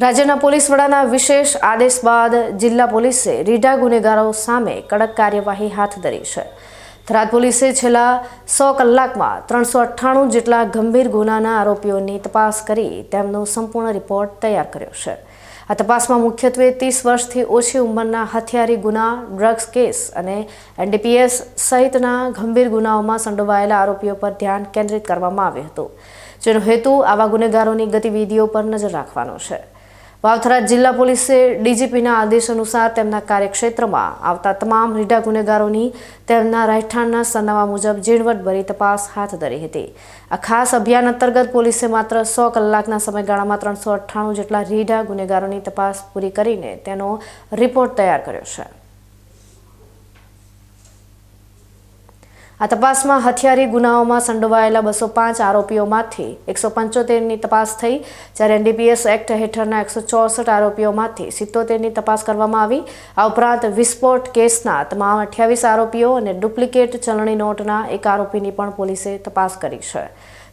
રાજ્યના પોલીસ વડાના વિશેષ આદેશ બાદ જિલ્લા પોલીસે રીઢા ગુનેગારો સામે કડક કાર્યવાહી હાથ ધરી છે. થરાદ પોલીસે છેલ્લા સો કલાકમાં ત્રણસો અઠ્ઠાણું જેટલા ગંભીર ગુનાના આરોપીઓની તપાસ કરી તેમનો સંપૂર્ણ રિપોર્ટ તૈયાર કર્યો છે. આ તપાસમાં મુખ્યત્વે ત્રીસ વર્ષથી ઓછી ઉંમરના હથિયારી ગુના, ડ્રગ્સ કેસ અને એનડીપીએસ સહિતના ગંભીર ગુનાઓમાં સંડોવાયેલા આરોપીઓ પર ધ્યાન કેન્દ્રિત કરવામાં આવ્યું હતું, જેનો હેતુ આવા ગુનેગારોની ગતિવિધિઓ પર નજર રાખવાનો છે. વાવથરા જિલ્લા પોલીસે ડીજીપીના આદેશ અનુસાર તેમના કાર્યક્ષેત્રમાં આવતા તમામ રીઢા ગુનેગારોની તેમના રહેઠાણના સરનામા મુજબ ઝીણવટભરી તપાસ હાથ ધરી હતી. આ ખાસ અભિયાન અંતર્ગત પોલીસે માત્ર સો કલાકના સમયગાળામાં ત્રણસો અઠ્ઠાણું જેટલા રીઢા ગુનેગારોની તપાસ પૂરી કરીને તેનો રિપોર્ટ તૈયાર કર્યો છે. આ તપાસમાં હથિયારી ગુનાઓમાં સંડોવાયેલા બસો પાંચ આરોપીઓમાંથી એકસો પંચોતેરની તપાસ થઈ, જ્યારે એનડીપીએસ એક્ટ હેઠળના એકસો ચોસઠ આરોપીઓમાંથી સિત્તોતેરની તપાસ કરવામાં આવી. આ ઉપરાંત વિસ્ફોટ કેસના તમામ અઠ્યાવીસ આરોપીઓ અને ડુપ્લિકેટ ચલણી નોટના એક આરોપીની પણ પોલીસે તપાસ કરી છે.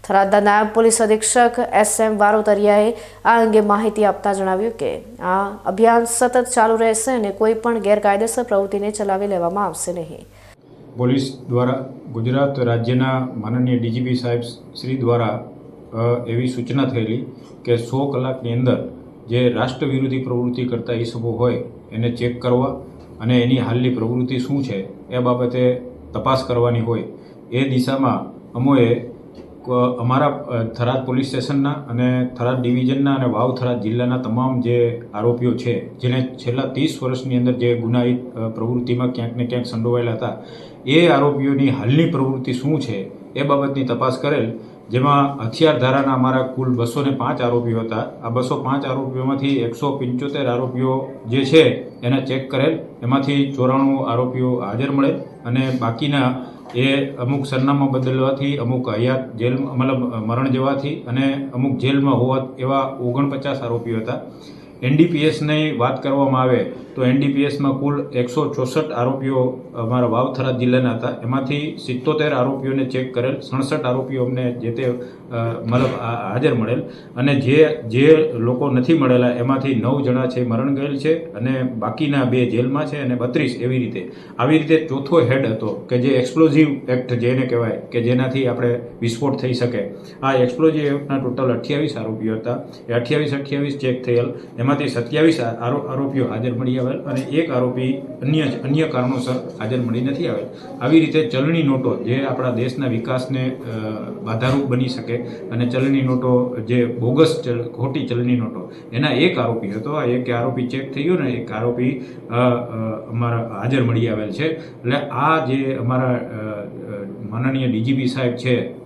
થરાદના નાયબ પોલીસ અધિક્ષક એસ એમ વારોતરિયાએ આ અંગે માહિતી આપતા જણાવ્યું કે, આ અભિયાન સતત ચાલુ રહેશે અને કોઈ પણ ગેરકાયદેસર પ્રવૃત્તિને ચલાવી લેવામાં આવશે નહીં. પોલીસ દ્વારા ગુજરાત રાજ્યના માનનીય ડીજીપી સાહેબ શ્રી દ્વારા એવી સૂચના થયેલી કે સો કલાકની અંદર જે રાષ્ટ્ર વિરોધી પ્રવૃત્તિ કરતા ઈસમો હોય એને ચેક કરવા અને એની હાલની પ્રવૃત્તિ શું છે એ બાબતે તપાસ કરવાની હોય એ દિશામાં અમોએ અમારા થરાદ પોલીસ સ્ટેશનના અને થરાદ ડિવિઝનના અને વાવ થરાદ જિલ્લાના તમામ જે આરોપીઓ છે, જેને છેલ્લા ત્રીસ વર્ષની અંદર જે ગુનાહિત પ્રવૃત્તિમાં ક્યાંક ને ક્યાંક સંડોવાયેલા હતા એ આરોપીઓની હાલની પ્રવૃત્તિ શું છે એ બાબતની તપાસ કરેલ, જેમાં હથિયાર ધારાના અમારા કુલ બસો ને પાંચ આરોપીઓ હતા. આ બસો પાંચ આરોપીઓમાંથી એકસો પંચોતેર આરોપીઓ જે છે એને ચેક કરેલ. એમાંથી ચોરાણું આરોપીઓ હાજર મળે અને બાકીના એ અમુક સરનામા બદલવાથી, અમુક હયાત જેલ, મતલબ મરણ જવાથી અને અમુક જેલમાં હોવા એવા ઓગણપચાસ આરોપીઓ હતા. એનડીપીએસની વાત કરવામાં આવે તો એનડીપીએસમાં કુલ એકસો ચોસઠ આરોપીઓ અમારા વાવથરા જિલ્લાના હતા. એમાંથી સિત્તોતેર આરોપીઓને ચેક કરેલ, સડસઠ આરોપીઓ અમને જે તે મતલબ હાજર મળેલ અને જે જે લોકો નથી મળેલા એમાંથી નવ જણા છે મરણ ગયેલ છે અને બાકીના બે જેલમાં છે અને બત્રીસ એવી રીતે. આવી રીતે ચોથો હેડ હતો કે જે એક્સપ્લોઝિવ એક્ટ જેને કહેવાય કે જેનાથી આપણે વિસ્ફોટ થઈ શકે. આ એક્સપ્લોઝિવ એક્ટના ટોટલ અઠ્યાવીસ આરોપીઓ હતા. એ અઠ્યાવીસ અઠ્યાવીસ ચેક થયેલ. એમાંથી સત્યાવીસ આરોપીઓ હાજર મળી આવેલ અને એક આરોપી અન્ય અન્ય કારણોસર હાજર મળી નથી આવેલ. આવી રીતે ચલણી નોટો જે આપણા દેશના વિકાસને બાધારૂપ બની શકે અને ચલણી નોટો જે બોગસ ચલ- ખોટી ચલણી નોટો, એના એક આરોપી હતો. એક આરોપી ચેક થઈ ગયો ને, એક આરોપી અમારા હાજર મળી આવેલ છે. એટલે આ જે અમારા માનનીય ડીજીપી સાહેબ છે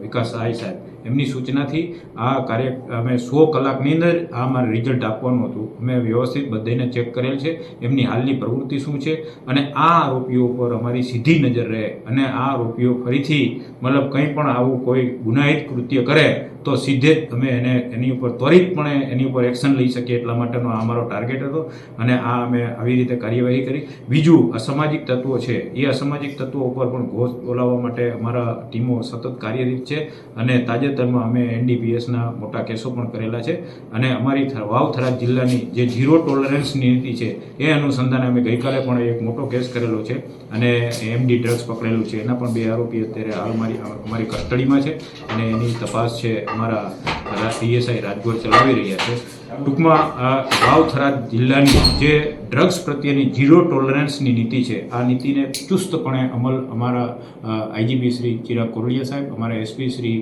વિકાસ સહાય સાહેબ. એમની સૂચનાથી આ કાર્ય, અમે સો કલાકની અંદર આ અમારે રિઝલ્ટ આપવાનું હતું. અમે વ્યવસ્થિત બધાને ચેક કરેલ છે. એમની હાલની પ્રવૃત્તિ શું છે? અને આ આરોપીઓ ઉપર અમારી સીધી નજર રહે. અને આ આરોપીઓ ફરીથી મતલબ કંઈ પણ આવું કોઈ ગુનાહિત કૃત્ય કરે તો સીધે જ અમે એને એની ઉપર ત્વરિતપણે એની ઉપર એક્શન લઈ શકીએ એટલા માટેનો આ અમારો ટાર્ગેટ હતો અને આ અમે આવી રીતે કાર્યવાહી કરી. બીજું, અસામાજિક તત્વો છે. એ અસામાજિક તત્વો ઉપર પણ ઘોષ બોલાવવા માટે અમારા ટીમો સતત કાર્યરત છે અને તાજેતરમાં અમે એનડીપીએસના મોટા કેસો પણ કરેલા છે અને અમારી વાવથરા જિલ્લાની જે ઝીરો ટોલરન્સની નીતિ છે એ અનુસંધાને અમે ગઈકાલે પણ એક મોટો કેસ કરેલો છે અને એમડી ડ્રગ્સ પકડેલું છે. એના પણ બે આરોપી અત્યારે હાલ મારી, અમારી કસ્ટડીમાં છે અને એની તપાસ છે અમારા પીએસઆઈ રાજગોર ચલાવી રહ્યા છે. ટૂંકમાં આ વાવ થરાદ જિલ્લાની જે ડ્રગ્સ પ્રત્યેની ઝીરો ટોલરન્સની નીતિ છે. આ નીતિને ચુસ્તપણે અમલ અમારા આઈજીપી શ્રી ચિરાગ કોરડિયા સાહેબ, અમારા એસપી શ્રી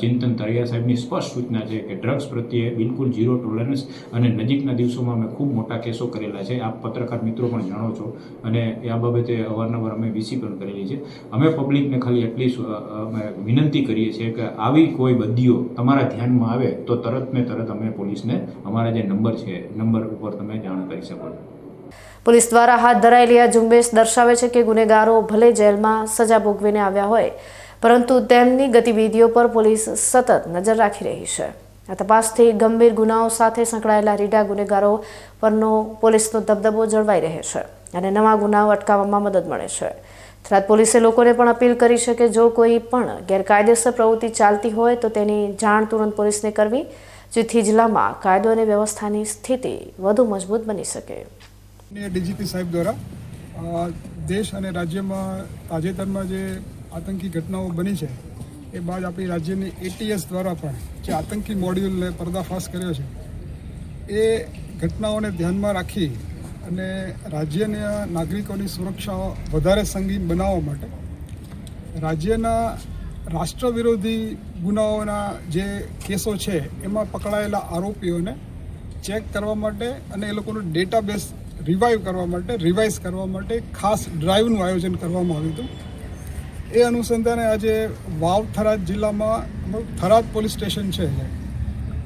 ચિંતન તરિયા સાહેબની સ્પષ્ટ સૂચના છે કે ડ્રગ્સ પ્રત્યે બિલકુલ ઝીરો ટોલરન્સ અને નજીકના દિવસોમાં અમે ખૂબ મોટા કેસો કરેલા છે. આપ પત્રકાર મિત્રો પણ જાણો છો અને આ બાબતે અવારનવાર અમે વીસી પણ કરેલી છે. અમે પબ્લિકને ખાલી એટલી અમે વિનંતી કરીએ છીએ કે આવી કોઈ બદીઓ તમારા ધ્યાનમાં આવે તો તરત ને તરત અમે પોલીસને, અમારા જે નંબર છે, નંબર ઉપર તમે જાણ કરી શકો છો. પોલીસ દ્વારા હાથ ધરાયેલી આ ઝુંબેશ દર્શાવે છે કે ગુનેગારો ભલે જેલમાં સજા ભોગવીને આવ્યા હોય, પરંતુ તેમની ગતિવિધિઓ પર પોલીસ સતત નજર રાખી રહી છે. આ તપાસથી ગંભીર ગુનાઓ સાથે સંકળાયેલા રીડા ગુનેગારો પરનો પોલીસનો દબદબો જળવાઈ રહે છે અને નવા ગુનાઓ અટકાવવામાં મદદ મળે છે. થરાદ પોલીસે લોકોને પણ અપીલ કરી છે કે જો કોઈ પણ ગેરકાયદેસર પ્રવૃત્તિ ચાલતી હોય તો તેની જાણ તુરંત પોલીસને કરવી, જેથી જિલ્લામાં કાયદો અને વ્યવસ્થાની સ્થિતિ વધુ મજબૂત બની શકે. ડીજીપી સાહેબ દ્વારા દેશ અને રાજ્યમાં તાજેતરમાં જે આતંકી ઘટનાઓ બની છે, એ બાદ આપણી રાજ્યની એટીએસ દ્વારા પણ જે આતંકી મોડ્યુલને પર્દાફાશ કર્યો છે, એ ઘટનાઓને ધ્યાનમાં રાખી અને રાજ્યના નાગરિકોની સુરક્ષા વધારે સંગીન બનાવવા માટે, રાજ્યના રાષ્ટ્ર વિરોધી ગુનાઓના જે કેસો છે, એમાં પકડાયેલા આરોપીઓને ચેક કરવા માટે અને એ લોકોનું ડેટાબેઝ રિવાઈવ કરવા માટે રિવાઇઝ કરવા માટે ખાસ ડ્રાઈવનું આયોજન કરવામાં આવ્યું હતું. એ અનુસંધાને આજે વાવ થરાદ જિલ્લામાં થરાદ પોલીસ સ્ટેશન છે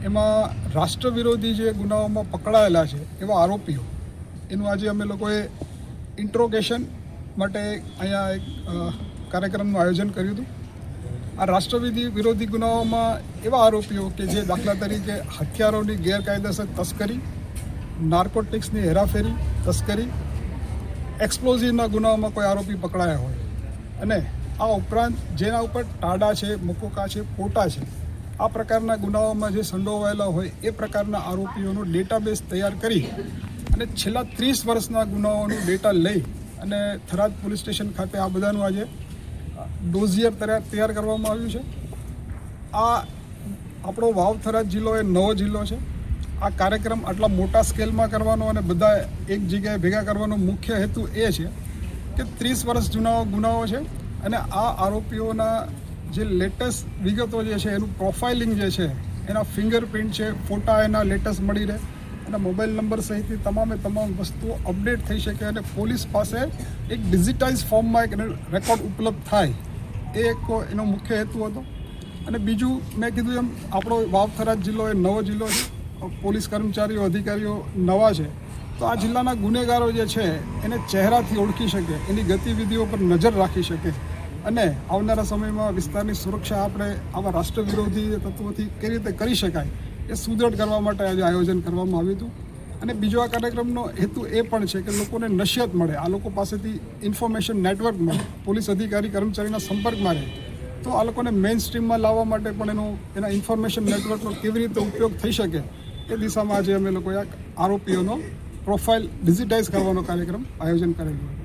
એમાં રાષ્ટ્ર વિરોધી જે ગુનાઓમાં પકડાયેલા છે, એવા આરોપીઓ, એનું આજે અમે લોકોએ ઇન્ટ્રોગેશન માટે અહીંયા એક કાર્યક્રમનું આયોજન કર્યું હતું. આ રાષ્ટ્રવિધિ વિરોધી ગુનાઓમાં એવા આરોપીઓ કે જે દાખલા તરીકે હથિયારોની ગેરકાયદેસર તસ્કરી નાર્કોટિક્સની હેરાફેરી, તસ્કરી, એક્સપ્લોઝિવના ગુનાઓમાં કોઈ આરોપી પકડાયા હોય. અને આ ઉપરાંત જેના ઉપર ટાડા છે, મુકોકા છે પોટા છે, આ પ્રકારના ગુનાઓમાં જે સંડોવાયેલા હોય એ પ્રકારના આરોપીઓનો ડેટાબેઝ તૈયાર કરી અને છેલ્લા ત્રીસ વર્ષના ગુનાઓનો ડેટા લઈ અને થરાદ પોલીસ સ્ટેશન ખાતે આ બધાનું આજે ડોઝિયર તૈયાર કરવામાં આવ્યું છે. આ આપણો વાવ થરાદ જિલ્લો એ નવો જિલ્લો છે. આ કાર્યક્રમ આટલા મોટા સ્કેલમાં કરવાનો અને બધા એક જગ્યાએ ભેગા કરવાનો મુખ્ય હેતુ એ છે કે ત્રીસ વર્ષ જૂના ગુનાઓ છે અને આ આરોપીઓના જે લેટેસ્ટ વિગતો જે છે, એનું પ્રોફાઇલિંગ જે છે, એના ફિંગરપ્રિન્ટ છે, ફોટા એના લેટેસ્ટ મળી રહે અને મોબાઈલ નંબર સહિતની તમામે તમામ વસ્તુઓ અપડેટ થઈ શકે અને પોલીસ પાસે એક ડિજિટાઇઝ ફોર્મમાં એક રેકોર્ડ ઉપલબ્ધ થાય એ એક એનો મુખ્ય હેતુ હતો. અને બીજું મેં કીધું એમ, આપણો વાવથરા જિલ્લો એ નવો જિલ્લો છે. પોલીસ કર્મચારીઓ, અધિકારીઓ નવા છે, તો આ જિલ્લાના ગુનેગારો જે છે, એને ચહેરાથી ઓળખી શકે, એની ગતિવિધિઓ પર નજર રાખી શકે. અને આવનારા સમયમાં વિસ્તારની સુરક્ષા આપણે આવા રાષ્ટ્ર વિરોધી તત્વોથી કઈ રીતે કરી શકાય, એ સુદૃઢ કરવા માટે આજે આયોજન કરવામાં આવ્યું હતું. અને બીજો આ કાર્યક્રમનો હેતુ એ પણ છે કે લોકોને નશિયત મળે, આ લોકો પાસેથી ઇન્ફોર્મેશન નેટવર્ક મળે, પોલીસ અધિકારી, કર્મચારીના સંપર્કમાં રહે. તો આ લોકોને મેઇન સ્ટ્રીમમાં લાવવા માટે પણ એનો, એના ઇન્ફોર્મેશન નેટવર્કનો કેવી રીતે ઉપયોગ થઈ શકે એ દિશામાં આજે અમે લોકોએ આરોપીઓનો પ્રોફાઇલ ડિજિટાઇઝ કરવાનો કાર્યક્રમ આયોજન કરેલું